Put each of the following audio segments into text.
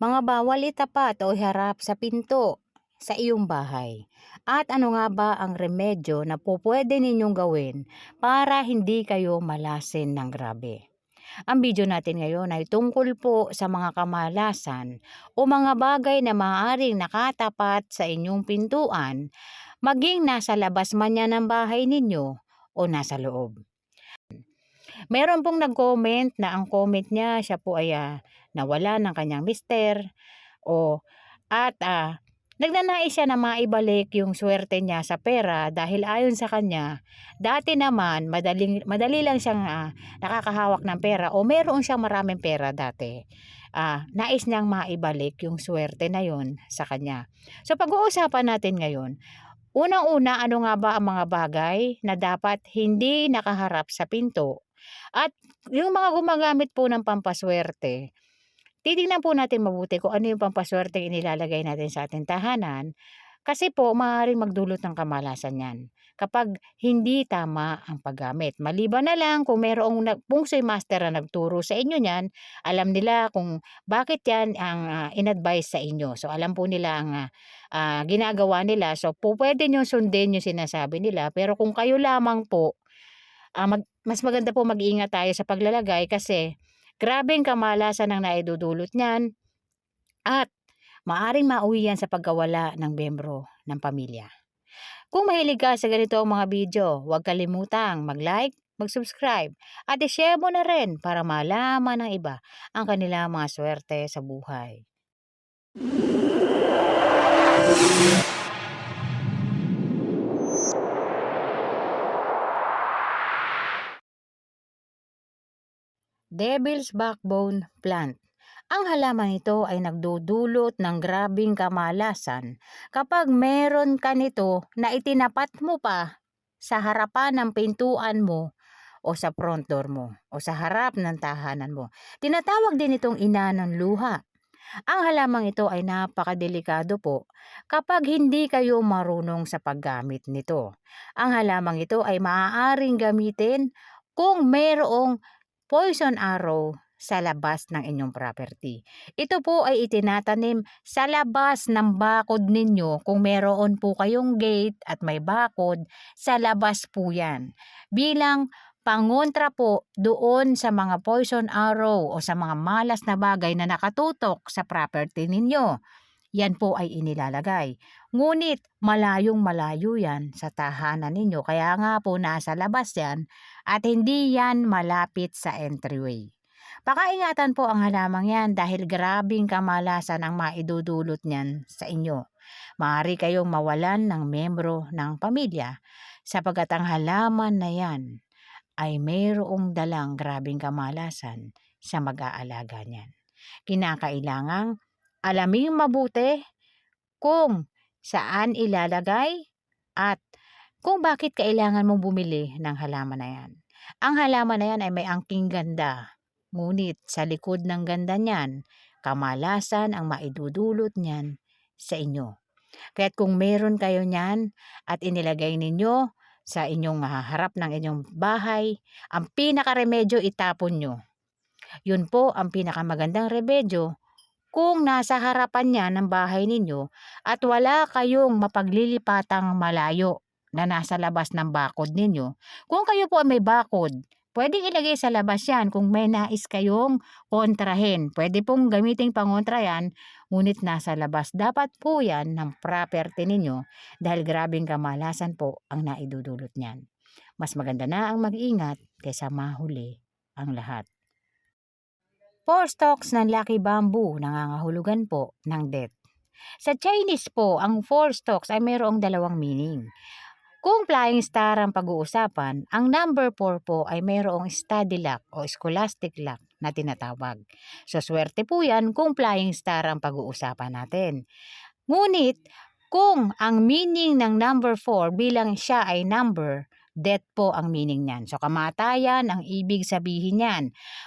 Mga bawal itapat o iharap sa pinto sa iyong bahay. At ano nga ba ang remedyo na po pwede ninyong gawin para hindi kayo malasin ng grabe? Ang video natin ngayon ay tungkol po sa mga kamalasan o mga bagay na maaaring nakatapat sa inyong pintuan, maging nasa labas man yan ng bahay ninyo o nasa loob. Meron pong nag-comment na ang comment niya, siya po ay ah, nawala ng kanyang mister o at ah, nagnanais siya na maibalik yung swerte niya sa pera dahil ayon sa kanya, dati naman madaling, madali lang siyang ah, nakakahawak ng pera o meron siyang maraming pera dati. Ah, nais niyang maibalik yung swerte na yon sa kanya. So pag-uusapan natin ngayon, unang-una ano nga ba ang mga bagay na dapat hindi nakaharap sa pinto at yung mga gumagamit po ng pampaswerte, titingnan po natin mabuti kung ano yung pampaswerte inilalagay natin sa ating tahanan. Kasi po, maaaring magdulot ng kamalasan yan kapag hindi tama ang paggamit. Maliban na lang kung mayroong pungsoy master na nagturo sa inyo niyan, alam nila kung bakit yan ang ah, in-advise sa inyo. So, alam po nila ang ah, ginagawa nila. So, po pwede nyo sundin yung sinasabi nila. Pero kung kayo lamang po ah, mag, mas maganda po mag-iingat tayo sa paglalagay kasi grabeng kamalasan ang naidudulot niyan at maaring mauwi yan sa pagkawala ng membro ng pamilya. Kung mahilig ka sa ganito ang mga video, huwag kalimutang mag-like, mag-subscribe at i-share mo na rin para malaman ng iba ang kanilang mga swerte sa buhay. Devil's Backbone Plant. Ang halaman ito ay nagdudulot ng grabing kamalasan kapag meron ka nito na itinapat mo pa sa harapan ng pintuan mo o sa front door mo o sa harap ng tahanan mo. Tinatawag din itong ina ng luha. Ang halamang ito ay napakadelikado po kapag hindi kayo marunong sa paggamit nito. Ang halamang ito ay maaaring gamitin kung mayroong poison arrow sa labas ng inyong property. Ito po ay itinatanim sa labas ng bakod ninyo kung meron po kayong gate at may bakod, sa labas po yan. Bilang pangontra po doon sa mga poison arrow o sa mga malas na bagay na nakatutok sa property ninyo. Yan po ay inilalagay. Ngunit malayong malayo yan sa tahanan ninyo. Kaya nga po nasa labas yan at hindi yan malapit sa entryway. Pakaingatan po ang halamang yan dahil grabing kamalasan ang maidudulot niyan sa inyo. Maaari kayong mawalan ng membro ng pamilya sapagkat ang halaman na yan ay mayroong dalang grabing kamalasan sa mag-aalaga niyan. Kinakailangang alamin mabuti kung saan ilalagay at kung bakit kailangan mong bumili ng halaman na yan. Ang halaman na yan ay may angking ganda Ngunit sa likod ng ganda niyan, kamalasan ang maidudulot niyan sa inyo. Kaya't kung meron kayo niyan at inilagay ninyo sa inyong harap ng inyong bahay, ang pinakaremedyo itapon nyo. Yun po ang pinakamagandang remedyo kung nasa harapan niya ng bahay ninyo at wala kayong mapaglilipatang malayo na nasa labas ng bakod ninyo. Kung kayo po may bakod, Pwedeng ilagay sa labas yan kung may nais kayong kontrahin. Pwede pong gamiting pangontra yan, ngunit nasa labas. Dapat po yan ng property ninyo dahil grabing kamalasan po ang naidudulot niyan. Mas maganda na ang mag-ingat kaysa mahuli ang lahat. Four stalks ng Lucky Bamboo nangangahulugan po ng death. Sa Chinese po, ang four stalks ay mayroong dalawang meaning. Kung flying star ang pag-uusapan, ang number 4 po ay mayroong study luck o scholastic luck na tinatawag. So swerte po yan kung flying star ang pag-uusapan natin. Ngunit kung ang meaning ng number 4 bilang siya ay number, death po ang meaning niyan. So kamatayan ang ibig sabihin niyan.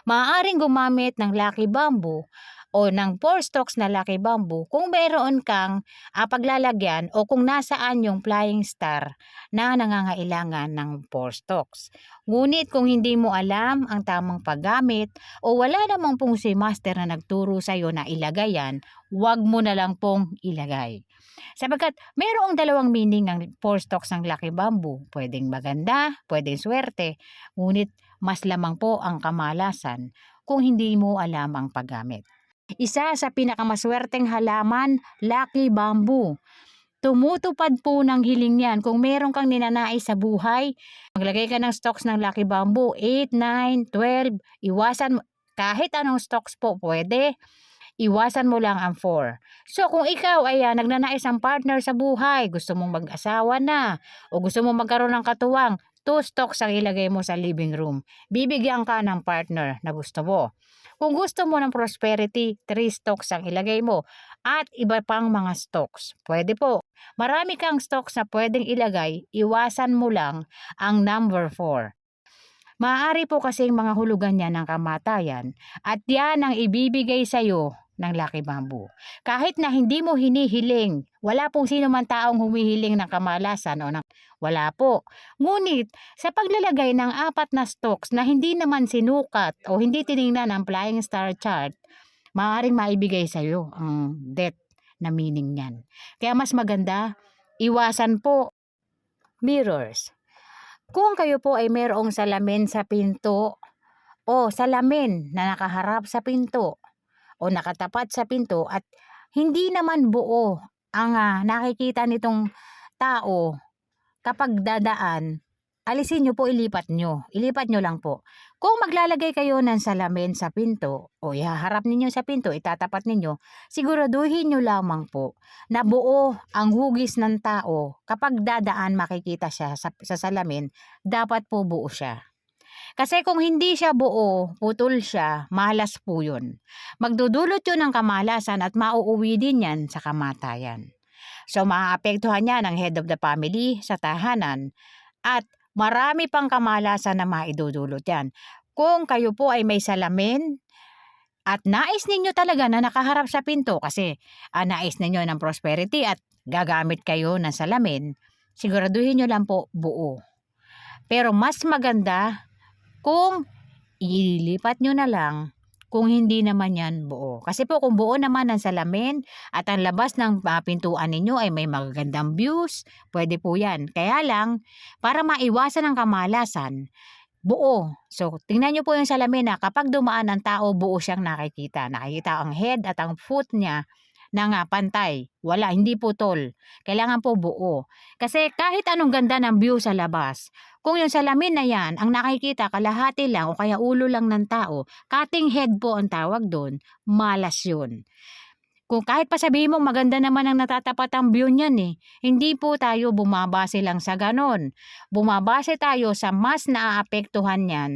Maaaring gumamit ng lucky bamboo o ng 4 stalks na Lucky Bamboo kung meron kang ah, paglalagyan o kung nasaan yung flying star na nangangailangan ng 4 stalks. Ngunit kung hindi mo alam ang tamang paggamit o wala namang pong si master na nagturo sa iyo na ilagay yan, wag mo na lang pong ilagay. Sapagkat mayroong dalawang meaning ng 4 stalks ng Lucky Bamboo. Pwedeng maganda, pwedeng swerte, ngunit mas lamang po ang kamalasan kung hindi mo alam ang paggamit. Isa sa pinakamaswerteng halaman, Lucky Bamboo. Tumutupad po ng hiling yan. Kung meron kang ninanais sa buhay, maglagay ka ng stocks ng Lucky Bamboo, 8, 9, 12, iwasan kahit anong stocks po pwede, iwasan mo lang ang 4. So kung ikaw ay uh, nagnanais ang partner sa buhay, gusto mong mag-asawa na, o gusto mong magkaroon ng katuwang, 2 stocks ang ilagay mo sa living room. Bibigyan ka ng partner na gusto mo. Kung gusto mo ng prosperity, 3 stocks ang ilagay mo at iba pang mga stocks. Pwede po. Marami kang stocks na pwedeng ilagay, iwasan mo lang ang number 4. Maaari po kasing mga hulugan niya ng kamatayan at yan ang ibibigay sa iyo ng Lucky Bamboo. Kahit na hindi mo hinihiling, wala pong sino man taong humihiling ng kamalasan o ng wala po. Ngunit sa paglalagay ng apat na stocks na hindi naman sinukat o hindi tiningnan ang flying star chart, maaaring maibigay sa iyo ang death na meaning niyan. Kaya mas maganda, iwasan po mirrors. Kung kayo po ay mayroong salamin sa pinto o salamin na nakaharap sa pinto o nakatapat sa pinto at hindi naman buo ang uh, nakikita nitong tao kapag dadaan, alisin nyo po, ilipat nyo. Ilipat nyo lang po. Kung maglalagay kayo ng salamin sa pinto o ihaharap ninyo sa pinto, itatapat ninyo, siguraduhin nyo lamang po na buo ang hugis ng tao kapag dadaan makikita siya sa, sa salamin, dapat po buo siya. Kasi kung hindi siya buo, putol siya, malas po yun. Magdudulot yun ng kamalasan at mauuwi din yan sa kamatayan. So maaapektuhan niya ng head of the family sa tahanan at marami pang kamalasan na maidudulot yan. Kung kayo po ay may salamin at nais ninyo talaga na nakaharap sa pinto kasi ah, nais ninyo ng prosperity at gagamit kayo ng salamin, siguraduhin nyo lang po buo. Pero mas maganda kung ililipat nyo na lang kung hindi naman yan buo. Kasi po kung buo naman ang salamin at ang labas ng uh, pintuan ninyo ay may magagandang views, pwede po yan. Kaya lang, para maiwasan ang kamalasan, buo. So, tingnan nyo po yung salamin na kapag dumaan ang tao, buo siyang nakikita. Nakikita ang head at ang foot niya na nga pantay. Wala, hindi putol. Kailangan po buo. Kasi kahit anong ganda ng view sa labas, kung yung salamin na yan, ang nakikita kalahati lang o kaya ulo lang ng tao, cutting head po ang tawag doon, malas yun. Kung kahit pa sabihin mo maganda naman ang natatapat ang view niyan eh, hindi po tayo bumabase lang sa ganon. Bumabase tayo sa mas naaapektuhan niyan.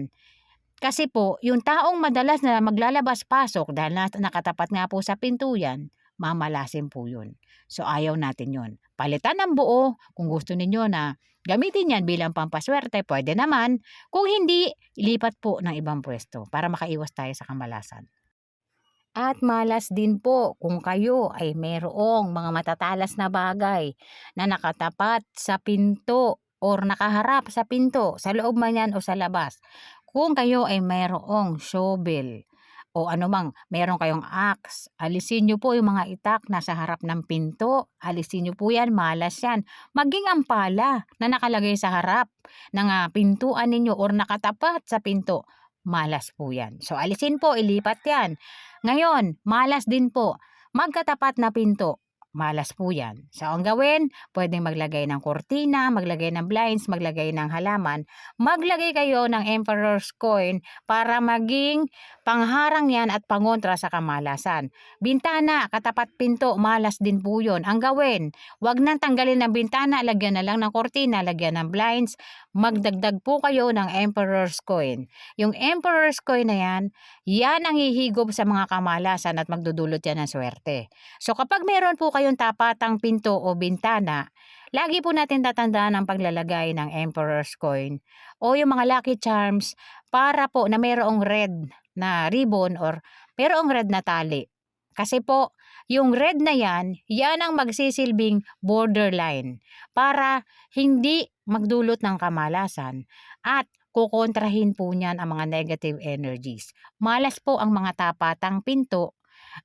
Kasi po, yung taong madalas na maglalabas-pasok dahil na, nakatapat nga po sa pinto yan, mamalasin po yun. So ayaw natin yun. Palitan ng buo kung gusto ninyo na Gamitin yan bilang pampaswerte, pwede naman. Kung hindi, ilipat po ng ibang pwesto para makaiwas tayo sa kamalasan. At malas din po kung kayo ay mayroong mga matatalas na bagay na nakatapat sa pinto or nakaharap sa pinto, sa loob man yan o sa labas. Kung kayo ay mayroong shovel, o anumang meron kayong axe, alisin nyo po yung mga itak na sa harap ng pinto. Alisin nyo po yan, malas yan. Maging ang pala na nakalagay sa harap ng uh, pintuan ninyo or nakatapat sa pinto. Malas po yan. So alisin po, ilipat yan. Ngayon, malas din po. Magkatapat na pinto malas po yan. So, ang gawin, pwedeng maglagay ng kortina, maglagay ng blinds, maglagay ng halaman. Maglagay kayo ng emperor's coin para maging pangharang yan at pangontra sa kamalasan. Bintana, katapat pinto, malas din po yun. Ang gawin, wag nang tanggalin ng bintana, lagyan na lang ng kortina, lagyan ng blinds, magdagdag po kayo ng emperor's coin. Yung emperor's coin na yan, yan ang hihigop sa mga kamalasan at magdudulot yan ng swerte. So kapag meron po kayo yung tapatang pinto o bintana, lagi po natin tatandaan ang paglalagay ng Emperor's Coin o yung mga lucky charms para po na mayroong red na ribbon or mayroong red na tali Kasi po, yung red na yan, yan ang magsisilbing borderline para hindi magdulot ng kamalasan at kukontrahin po niyan ang mga negative energies. Malas po ang mga tapatang pinto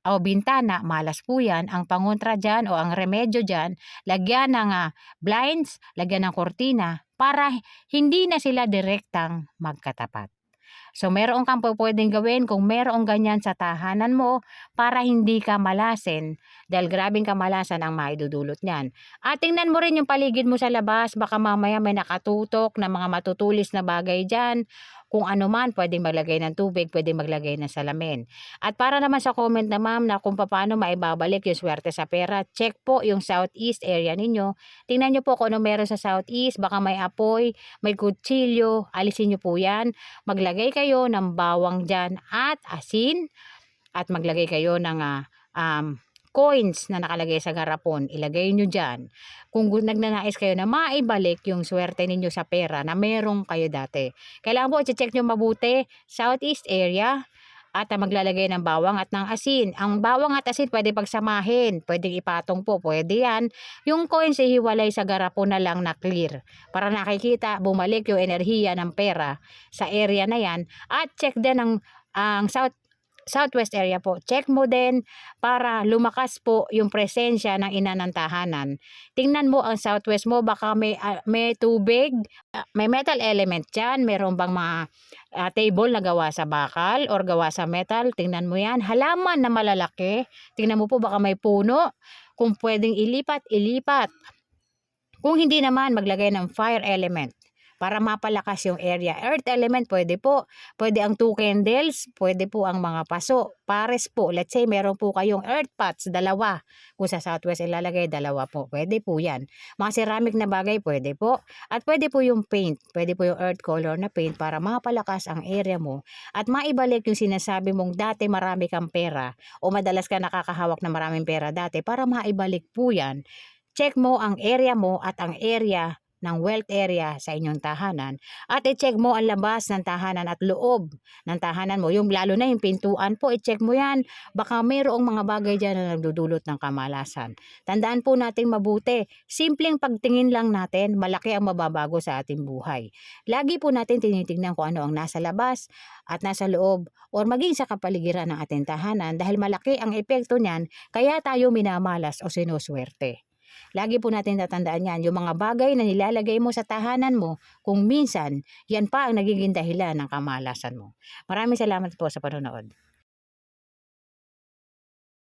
o bintana, malas po yan. Ang pangontra dyan o ang remedyo dyan, lagyan ng ah, blinds, lagyan ng kortina para hindi na sila direktang magkatapat. So, meron kang pwedeng gawin kung meron ganyan sa tahanan mo para hindi ka malasin dahil grabing kamalasan ang maidudulot niyan. At tingnan mo rin yung paligid mo sa labas, baka mamaya may nakatutok na mga matutulis na bagay dyan. Kung ano man, pwedeng maglagay ng tubig, pwedeng maglagay ng salamin. At para naman sa comment na ma'am na kung paano maibabalik yung swerte sa pera, check po yung southeast area ninyo. Tingnan nyo po kung ano meron sa southeast, baka may apoy, may kutsilyo, alisin nyo po yan. Maglagay kayo ng bawang dyan at asin at maglagay kayo ng ah, um, coins na nakalagay sa garapon, ilagay nyo dyan. Kung nagnanais kayo na maibalik yung swerte ninyo sa pera na merong kayo dati. Kailangan po, check nyo mabuti, southeast area, at maglalagay ng bawang at ng asin. Ang bawang at asin pwede pagsamahin, pwede ipatong po, pwede yan. Yung coins ihiwalay sa garapon na lang na clear para nakikita bumalik yung enerhiya ng pera sa area na yan at check din ang ang south southwest area po. Check mo din para lumakas po yung presensya ng ina ng tahanan. Tingnan mo ang southwest mo baka may ah, may tubig, ah, may metal element diyan, meron bang mga ah, table na gawa sa bakal or gawa sa metal, tingnan mo yan. Halaman na malalaki, tingnan mo po baka may puno. Kung pwedeng ilipat, ilipat. Kung hindi naman, maglagay ng fire element para mapalakas yung area. Earth element, pwede po. Pwede ang two candles, pwede po ang mga paso. Pares po. Let's say, meron po kayong earth pots, dalawa. Kung sa southwest ilalagay, dalawa po. Pwede po yan. Mga ceramic na bagay, pwede po. At pwede po yung paint. Pwede po yung earth color na paint para mapalakas ang area mo. At maibalik yung sinasabi mong dati marami kang pera o madalas ka nakakahawak na maraming pera dati para maibalik po yan. Check mo ang area mo at ang area ng wealth area sa inyong tahanan at i-check mo ang labas ng tahanan at loob ng tahanan mo. Yung lalo na yung pintuan po, i-check mo yan. Baka mayroong mga bagay dyan na nagdudulot ng kamalasan. Tandaan po natin mabuti, simpleng pagtingin lang natin, malaki ang mababago sa ating buhay. Lagi po natin tinitingnan kung ano ang nasa labas at nasa loob or maging sa kapaligiran ng ating tahanan dahil malaki ang epekto niyan kaya tayo minamalas o sinuswerte. Lagi po natin tatandaan yan, yung mga bagay na nilalagay mo sa tahanan mo, kung minsan, yan pa ang nagiging dahilan ng kamalasan mo. Maraming salamat po sa panonood.